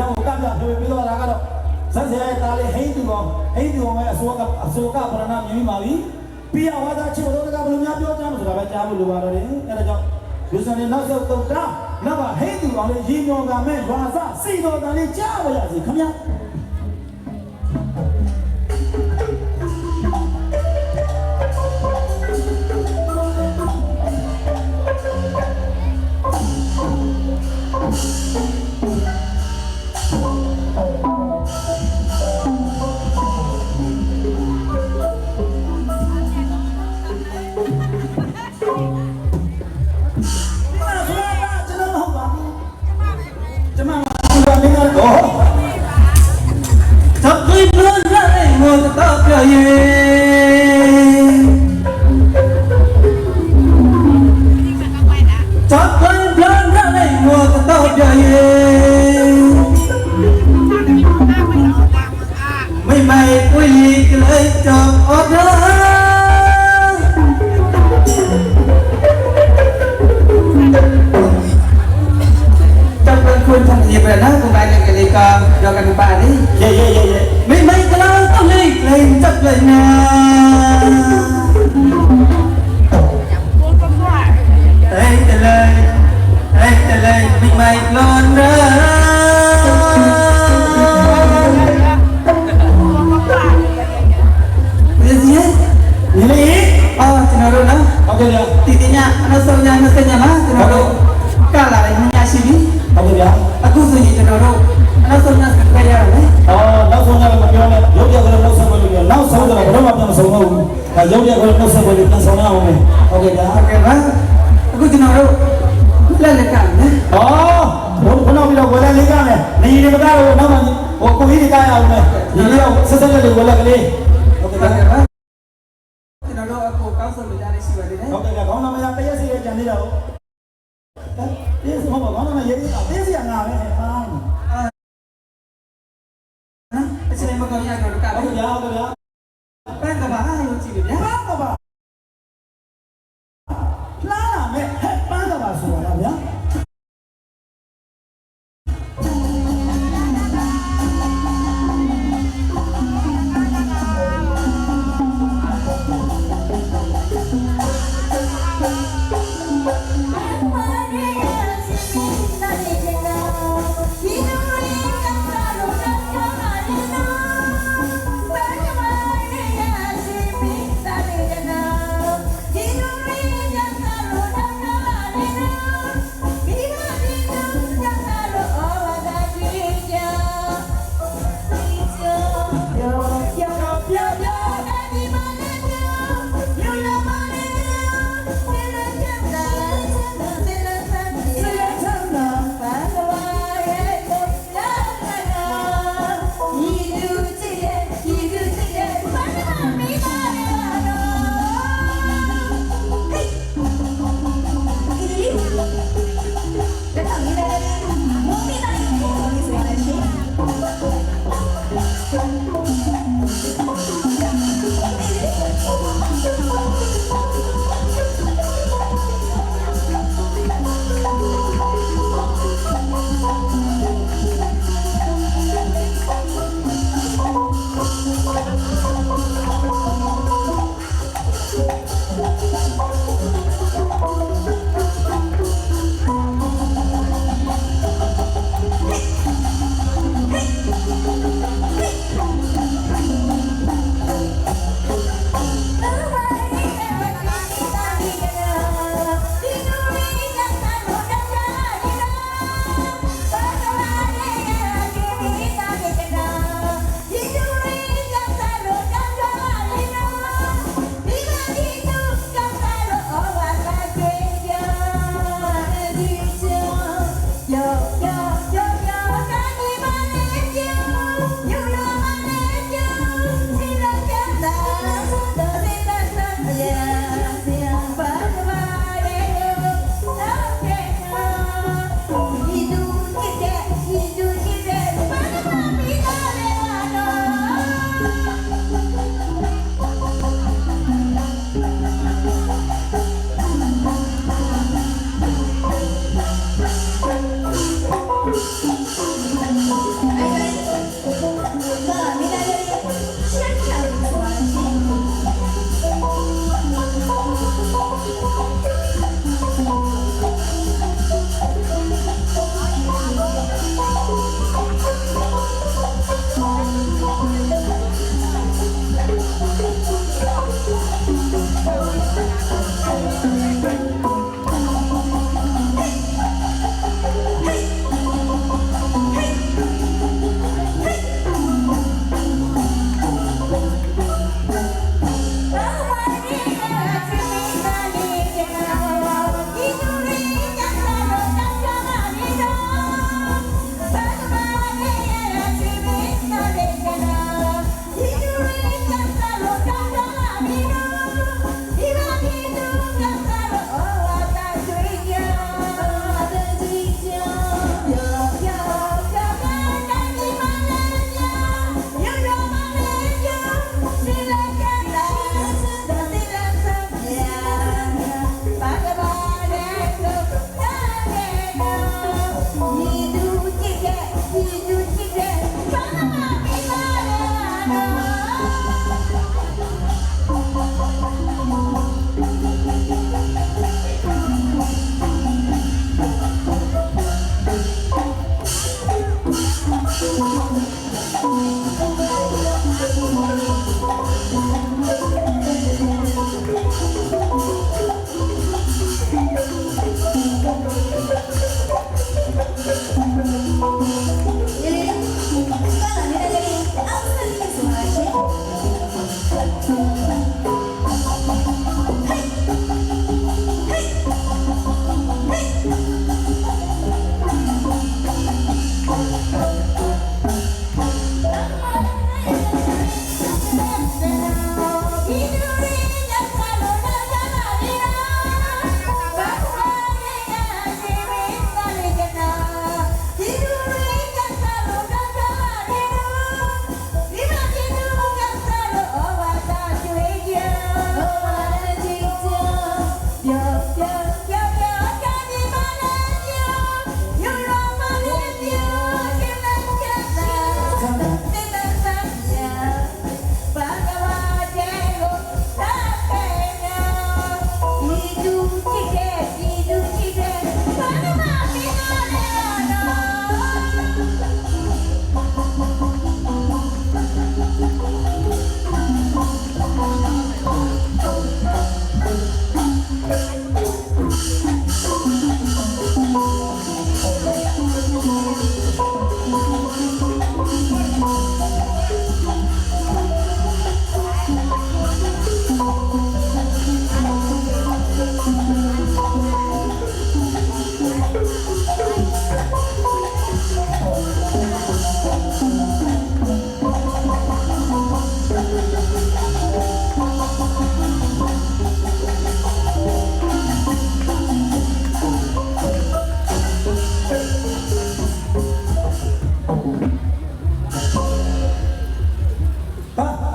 ရောက်ကပြပြပြီးတော့လာကတော့ဇက်ဆရာရဲ့သားလေးဟိန်းသူကောင်ဟိန်းသူကောင်ရဲ့အစိုးကအစိုးကပရဏမြင်ပြီးပါပြီပြရဝါသာချစ်တော်ကဘယ်လိုများပြောကြမလဲဆိုတာပဲကြားဖို့လိုပါတော့တယ်အဲဒါကြောင့်လူစံနေနောက်ဆက်တော့တာနောက်ကဟိန်းသူကောင်လေးရင်တော်ကမဲ့ဝါစစိတော်တန်လေးကြားပါရစီခင်ဗျာ เรากันป่านี่เย่เย่เဒါရုပ်ရကလေးနောက်ဆုံးပဲလို့ပြန်ဆောင်ရအောင်မယ်ဟုတ်ကဲ့ဗျာဟုတ်ကဲ့ပါအခုကျွန်တော်တို့လက်လက်ကမယ်အော်ဘုန်းဘုန်းပြီးတော့ဝယ်လိုက်လေးကမယ်နေရီမကတော့နောက်မှဟိုကိုကြီးတွေကရအောင်မယ်ဒီလေးတော့ဆက်ဆက်လေးဝယ်လိုက်ကလေးဟုတ်ကဲ့ဟုတ်ဗျာကဲ့ပါကျွန်တော်တို့အခုကောင်းဆုံးကြရရှိပါတယ်နော်ဟုတ်ကဲ့ဗျာခေါင်းနာမရတရက်စီရဲ့ကြံနေတော့တင်းစမဘာခေါင်းနာမရေးသေးတာတင်းစီကငါပဲဟာနော်အချိန်မကောင်းရတော့ကဟုတ်ကဲ့ဗျာဟုတ်ကဲ့ဗျာ ပန်းကဘာအားလို့ကြည့်ပြီ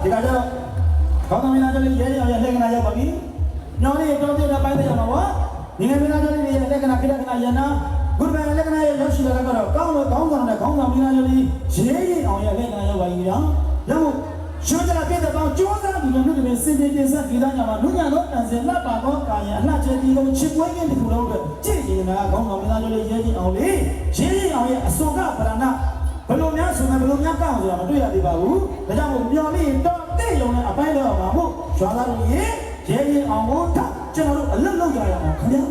ဒီကကြတော့ခေါင်းဆောင်မင်းသားတို့ရဲရဲအောင်ရဲ့လက်ကနာရောက်ပါပြီညောင်လေးတောင်းတဲ့ပိုင်းတဲ့ရမှာပါဒီငယ်မင်းသားတို့ရဲ့လက်ကနာခိလက်ကနာယနာဂုဏ်ပဲလက်ကနာရဲ့ရောက်ရှိလာတော့ကောင်းလို့ခေါင်းဆောင်တဲ့ခေါင်းဆောင်မင်းသားတို့ရဲရဲအောင်ရဲ့လက်ကနာရောက်ပါပြီဗျာရောက်ရှိုးကြတဲ့တဲ့ပေါင်းကြိုးစားပြီးတော့လူတွေစင်ကြင်ဆက်ဒီသားညမှာလူညာတော့တန်စင်လက်ပါတော့ကာယအလှချေဒီလုံးချစ်ပွဲကင်းတစ်ခုလုံးအတွက်ကြည့်ရင်ကခေါင်းဆောင်မင်းသားတို့ရဲရဲအောင်လေရဲရဲအောင်ရဲ့အစောကပရဏ ဘယ်လိုများဆိုနေဘယ်လိုများကောက်ဆိုတာမတွေ့ရသေးပါဘူးဒါကြောင့်မို့မျော်လင့်တော့တဲ့ရုံနဲ့အပိုင်းတော့မှာမို့ရွာသားတို့ရေရဲရဲအောင်ကိုတာကျွန်တော်တို့အလွတ်လောက်ကြရအောင်ခင်ဗျာ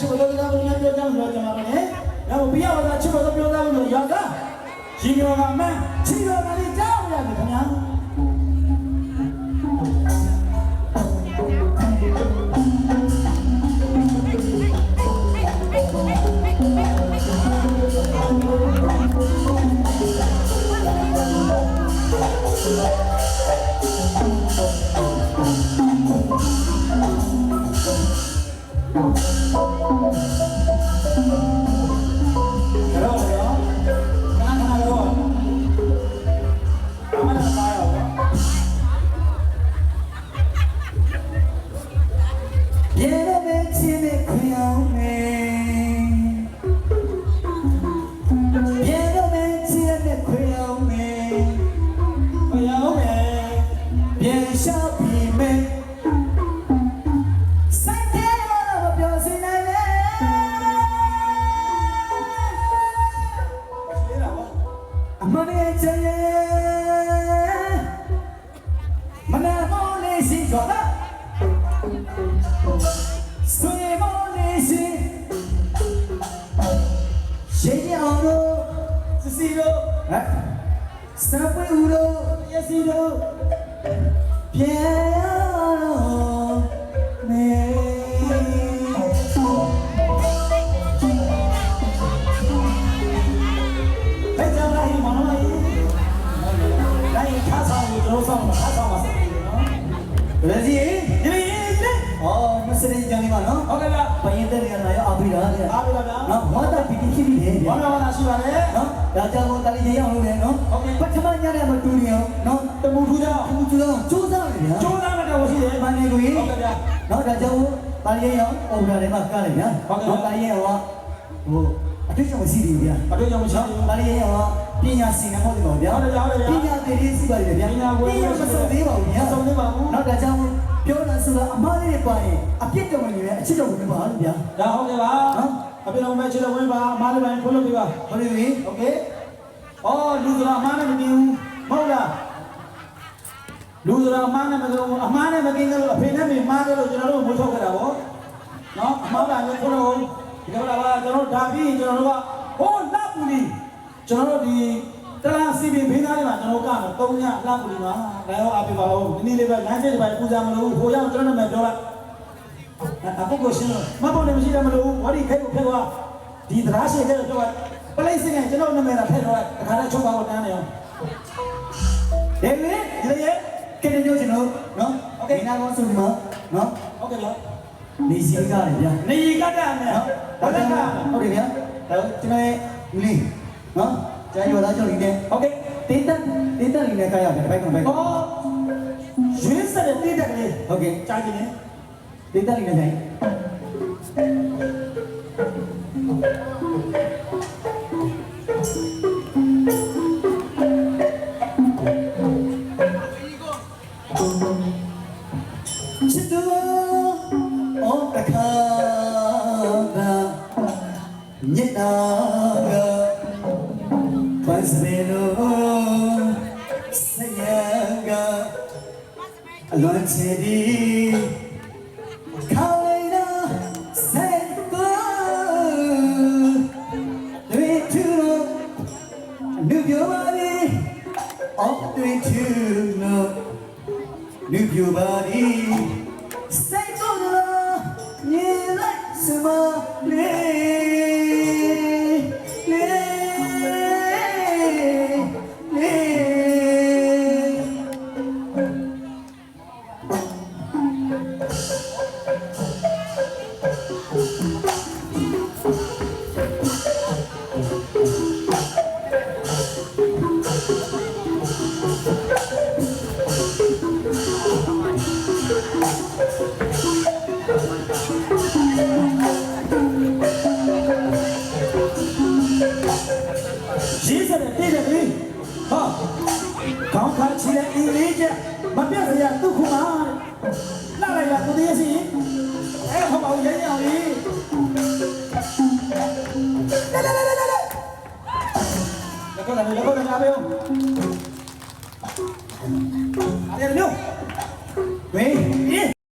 ချိုလို့တော့ဘုရားပြောကြမှာကျွန်တော်ကလည်းတော့ဘုရားကချိုတော့ပြောတာလို့ရောက်တာရှင်ရောကမန်းရှင်ရောကလေးကြောက်ရတယ်ခင်ဗျာ ဆိုတာလေနော်ဒါကြောင့်တလီရင်အောင်လုပ်တယ်နော်ဟုတ်ကဲ့ပထမညနဲ့မတူရင်နော်တမူထူးကြအောင်ကျူတော့ကျိုးစားနေဗျာကျိုးစားတဲ့တော်ရှိတယ်ဘာနေကိုကြီးဟုတ်ကဲ့ဗျာနော်ဒါကြောင့်တလီရင်အောင်ပုံစံတွေမှာကားလိုက်ဗျာဟုတ်ကဲ့တလီရင်အောင်ဟိုအတွေ့အကြုံရှိတယ်ဗျာအတွေ့အကြုံရှိတယ်တလီရင်အောင်ပညာစင်နေဖို့တော့ဗျာဟုတ်ကဲ့ဗျာပညာတည်ရစီပါတယ်ဗျာပညာဝယ်ပညာမဆုံးသေးပါဘူးဗျာဆုံးသေးပါဘူးနော်ဒါကြောင့်ပြောတာဆိုတာအမှားလေးတွေပါရင်အပြစ်တော်ဝင်နေတယ်အချစ်တော်ဝင်ပါလို့ဗျာဒါဟုတ်ကဲ့ပါနော် अभी लोग मैं चलो वहीं बा माले बाइन खोलो भी बा खोले भी ओके और दूसरा अमान में नहीं हूँ मौला दूसरा अमान में तो अमान में किंगल फिर ना भी मारे लो चलो लोग मुझे करा वो ना अमान बाइन खोलो हो इधर वाला वाला चलो डाबी चलो लोग ओ लापुली चलो दी တလားစီပင်ဘေးသားတွေမှာကျွန်တော်ကတော့၃ညလောက်ပြီပါ။ဒါရောအပြပါလို့ဒီနေ့လေးပဲလမ်းကျဲတစ်ပိုင်းပူဇာမလို့ဟိုရောက်ကျွန်တော်နာမည်ပြောလိုက် အခုကိုရှင်းလို့မပေါ်နေမရှိတယ်မလို့ဝါဒီခဲကိုဖဲသွားဒီတရားရှိတဲ့တော့ပလိစင်ကကျွန်တော်နာမည်တော့ဖဲတော့တခါနဲ့ချုပ်ပါတော့တန်းနေအောင်ဒီလေဒီလေကဲကြိုးကျွန်တော်နော်ဒီနာကောဆိုဒီမှာနော်ဟုတ်ကဲ့ဗျာနေစီကားတယ်ဗျာနေကတည်းကနဲ့ဘာလဲကဟုတ်တယ်ဗျာဒါကျွန်တော်ယူလေးနော်ကျန်ရတာကျွန်တော်ဒီနဲ့ဟုတ်ကဲ့တင်းတက်တင်းတက်လေးနဲ့ကားရတယ်ဘိုက်ကောင်ဘိုက်ကောင်အော်ရွေးစတဲ့တိတက်ကလေးဟုတ်ကဲ့ကြားကြည့်နေ တင်းတက်လေးနဲ့ဆို အော်တွေထူလို့လူပြ မပြတ်စရာဒုက္ခမှာ